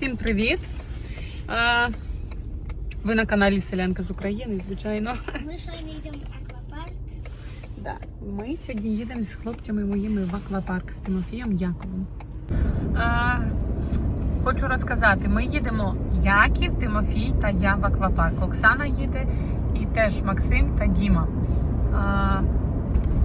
Всім привіт! Ви на каналі Селянка з України, звичайно. Ми сьогодні йдемо в аквапарк. Да. Ми сьогодні їдемо з хлопцями моїми в аквапарк з Тимофієм Яковом. А, хочу розказати: ми їдемо Яків, Тимофій та я в аквапарк. Оксана їде і теж Максим та Діма. А,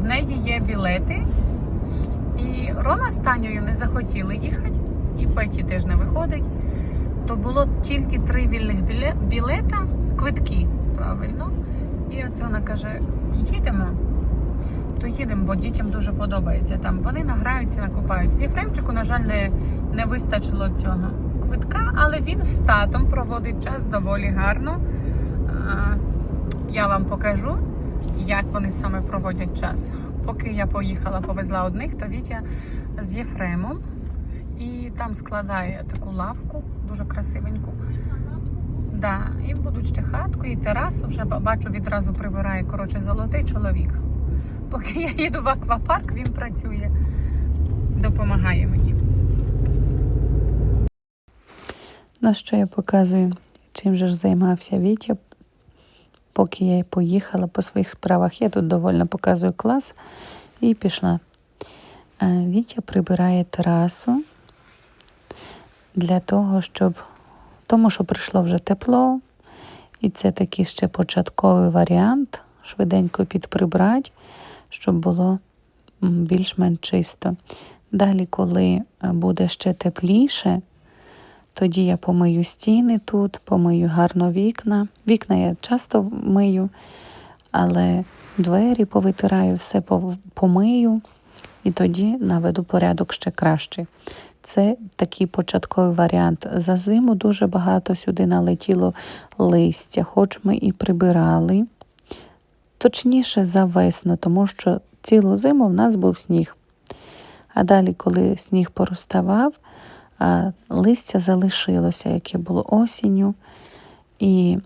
в неї є білети. І Рома з Танею не захотіли їхати, і Петі теж не виходить. То було тільки три вільних білета, квитки, правильно. І оце вона каже: їдемо, то їдемо, бо дітям дуже подобається. Там вони награються, накупаються. Єфремчику, на жаль, не, не вистачило цього квитка, але він з татом проводить час доволі гарно. Я вам покажу, як вони саме проводять час. Поки я поїхала, повезла одних, то Вітя з Єфремом там складає таку лавку, дуже красивеньку. Да, і будуть ще хатку, і терасу вже бачу, відразу прибирає. Коротше, золотий чоловік. Поки я їду в аквапарк, він працює, допомагає мені. Ну, що я показую, чим же ж займався Вітя, поки я поїхала по своїх справах. Я тут довольно показую клас і пішла. Е, Вітя прибирає терасу для того, щоб тому, що прийшло вже тепло, і це такий ще початковий варіант, швиденько підприбрати, щоб було більш-менш чисто. Далі, коли е, буде ще тепліше, тоді я помию стіни тут, помию гарно вікна. Вікна я часто мию, але двері повитираю, все помию і тоді наведу порядок ще краще. Це такий початковий варіант. За зиму дуже багато сюди налетіло листя, хоч ми і прибирали. Точніше за весну, тому що цілу зиму в нас був сніг. А далі, коли сніг порозставав, а листя залишилося, яке було осінню, і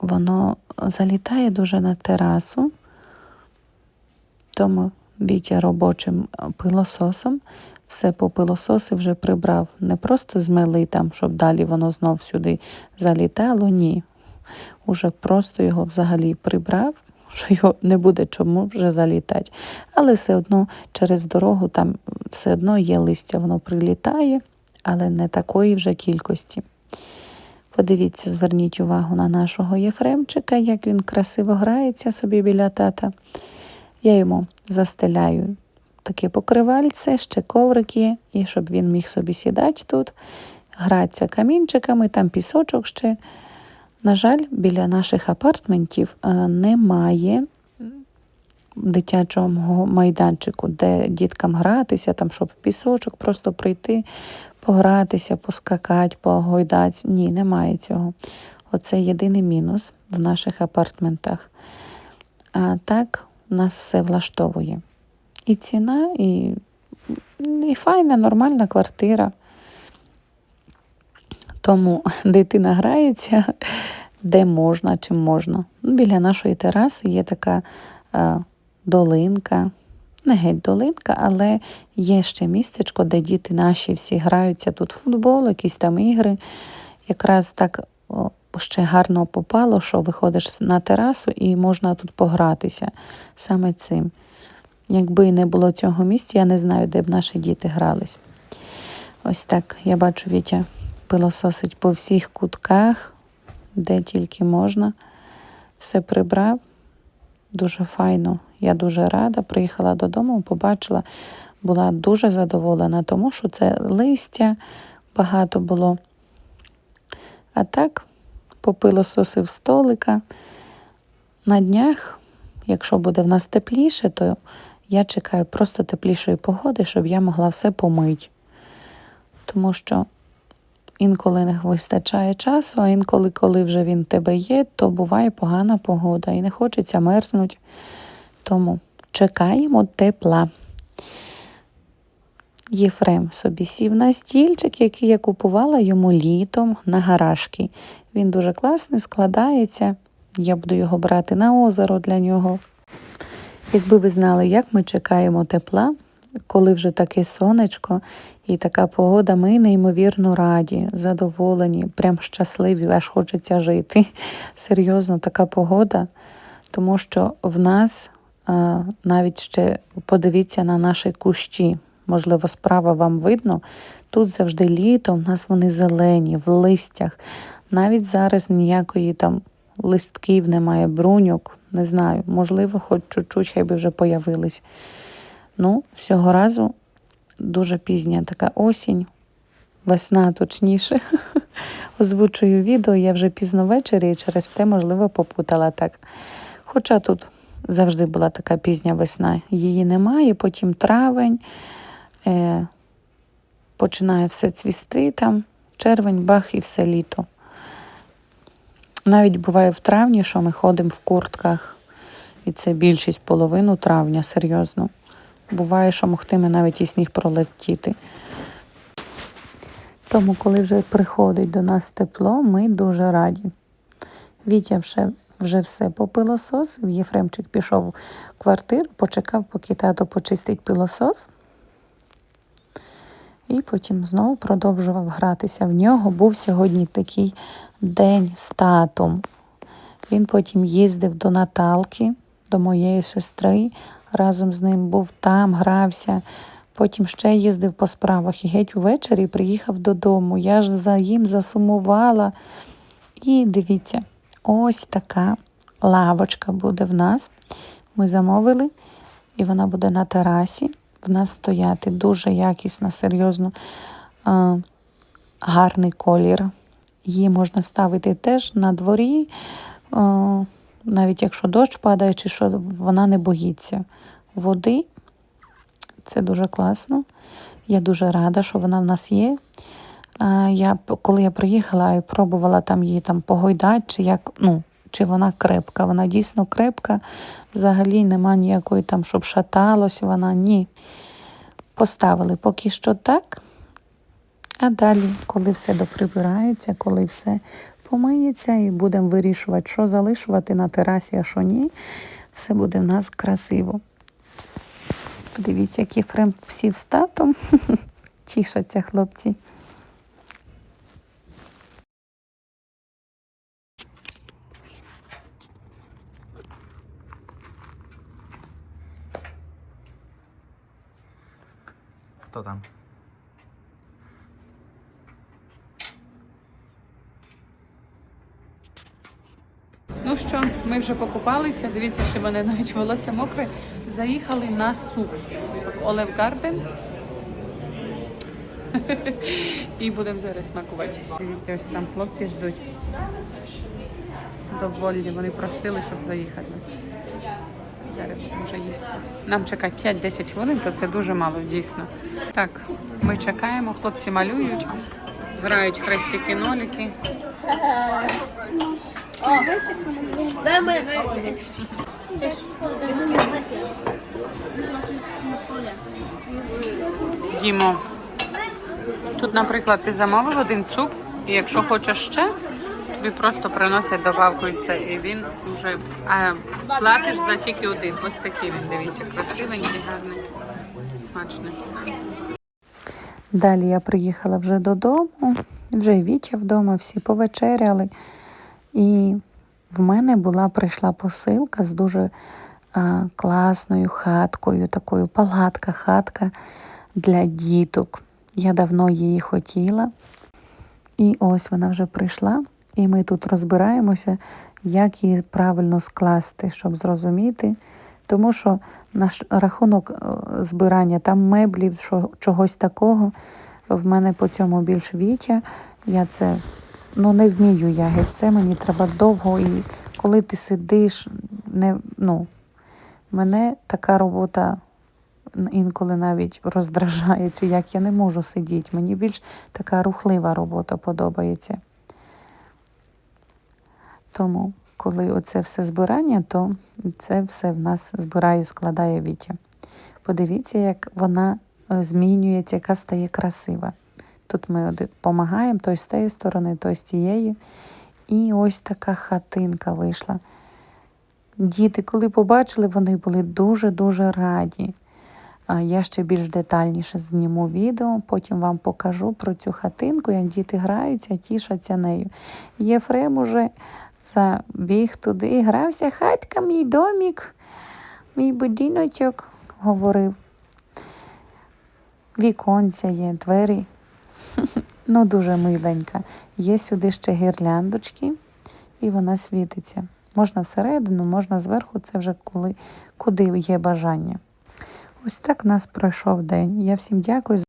воно залітає дуже на терасу, тому Вітя робочим пилососом все попилососив, вже прибрав. Не просто змели там, щоб далі воно знов сюди залітало, ні. Уже просто його взагалі прибрав, що його не буде чому вже залітати. Але все одно через дорогу там все одно є листя, воно прилітає але не такої вже кількості. Подивіться, зверніть увагу на нашого Єфремчика, як він красиво грається собі біля тата. Я йому застеляю таке покривальце, ще коврик є, і щоб він міг собі сідати тут, гратися камінчиками, там пісочок ще. На жаль, біля наших апартментів е, немає дитячого майданчику, де діткам гратися, там, щоб в пісочок просто прийти, погратися, поскакати, погойдатися. Ні, немає цього. Оце єдиний мінус в наших апартментах. А так нас все влаштовує. І ціна, і, і файна, нормальна квартира. Тому дитина грається де можна, чим можна. Ну, Біля нашої тераси є така е, долинка, не геть долинка, але є ще містечко, де діти наші всі граються. Тут футбол, якісь там ігри. Якраз так ще гарно попало, що виходиш на терасу і можна тут погратися саме цим. Якби не було цього місця, я не знаю, де б наші діти грались. Ось так я бачу Вітя пилососить по всіх кутках, де тільки можна. Все прибрав. Дуже файно. Я дуже рада. Приїхала додому, побачила, була дуже задоволена, тому що це листя багато було. А так, попилососив столика. На днях, якщо буде в нас тепліше, то я чекаю просто теплішої погоди, щоб я могла все помити. Тому що інколи не вистачає часу, а інколи, коли вже він тебе є, то буває погана погода і не хочеться мерзнути. Тому чекаємо тепла. Єфрем собі сів на стільчик, який я купувала йому літом на гаражки. Він дуже класний, складається. Я буду його брати на озеро для нього. Якби ви знали, як ми чекаємо тепла, коли вже таке сонечко і така погода, ми неймовірно раді, задоволені, прям щасливі, аж хочеться жити. Серйозно, така погода, тому що в нас навіть ще подивіться на наші кущі. Можливо, справа вам видно. Тут завжди літо, в нас вони зелені, в листях. Навіть зараз ніякої там листків немає, бруньок, не знаю. Можливо, хоч чуть-чуть хай би вже появились. Ну, всього разу дуже пізня така осінь, весна точніше. Озвучую відео, я вже пізно ввечері і через те, можливо, попутала так. Хоча тут завжди була така пізня весна. Її немає, потім травень, е, починає все цвісти там, червень, бах і все літо. Навіть буває в травні, що ми ходимо в куртках, і це більшість половину травня, серйозно. Буває, що могтиме навіть і сніг пролетіти. Тому, коли вже приходить до нас тепло, ми дуже раді. Вітя вже, вже все попилососив, Єфремчик пішов в квартиру, почекав, поки тато почистить пилосос. І потім знову продовжував гратися. В нього був сьогодні такий день з татом. Він потім їздив до Наталки, до моєї сестри, разом з ним був там, грався. Потім ще їздив по справах і геть увечері приїхав додому. Я ж за їм засумувала. І дивіться, ось така лавочка буде в нас. Ми замовили, і вона буде на терасі. В нас стояти дуже якісна, серйозно а, гарний колір. Її можна ставити теж на дворі, а, навіть якщо дощ падає, чи що, вона не боїться води. Це дуже класно. Я дуже рада, що вона в нас є. А, Я, коли я приїхала і пробувала там її там погойдати, чи як, ну, чи вона крепка. Вона дійсно крепка. Взагалі нема ніякої там, щоб шаталось вона. Ні. Поставили поки що так. А далі, коли все доприбирається, коли все помиється, і будемо вирішувати, що залишувати на терасі, а що ні, все буде в нас красиво. Подивіться, як Єфрем сів з татом. Тішаться хлопці. Хто там? Ну що, ми вже покупалися. Дивіться, що вони навіть волосся мокре. Заїхали на суп в Олев Гарден. І будемо зараз смакувати. Дивіться, ось там хлопці ждуть. Доволі, вони просили, щоб заїхати. Будемо вже їсти. Нам чекає 5-10 хвилин, то це дуже мало, дійсно. Так, ми чекаємо, хлопці малюють, грають хрестики мене їмо. Тут, наприклад, ти замовив один суп, і якщо хочеш ще, тобі просто приносять добавку і все. І він вже а, платиш за тільки один. Ось такий він, дивіться, красивенький, гарний, смачний. Далі я приїхала вже додому, вже і Вітя вдома, всі повечеряли. І в мене була прийшла посилка з дуже а, класною хаткою, такою палатка, хатка для діток. Я давно її хотіла. І ось вона вже прийшла, і ми тут розбираємося, як її правильно скласти, щоб зрозуміти. Тому що наш рахунок е, збирання там меблів, чогось такого, в мене по цьому більш вітя. Я це ну, не вмію я геть. Це мені треба довго. І коли ти сидиш, не, ну, мене така робота інколи навіть роздражає, чи як я не можу сидіти. Мені більш така рухлива робота подобається. Тому, коли оце все збирання, то це все в нас збирає, складає Вітя. Подивіться, як вона е, змінюється, яка стає красива. Тут ми допомагаємо той з тієї сторони, той з тієї. І ось така хатинка вийшла. Діти, коли побачили, вони були дуже-дуже раді. Я ще більш детальніше зніму відео, потім вам покажу про цю хатинку, як діти граються, тішаться нею. Єфрем уже забіг туди, грався, хатка, мій домік, мій будиночок, говорив. Віконця є, двері. Ну, дуже миленька. Є сюди ще гірляндочки, і вона світиться. Можна всередину, можна зверху, це вже коли, куди є бажання. Ось так у нас пройшов день. Я всім дякую.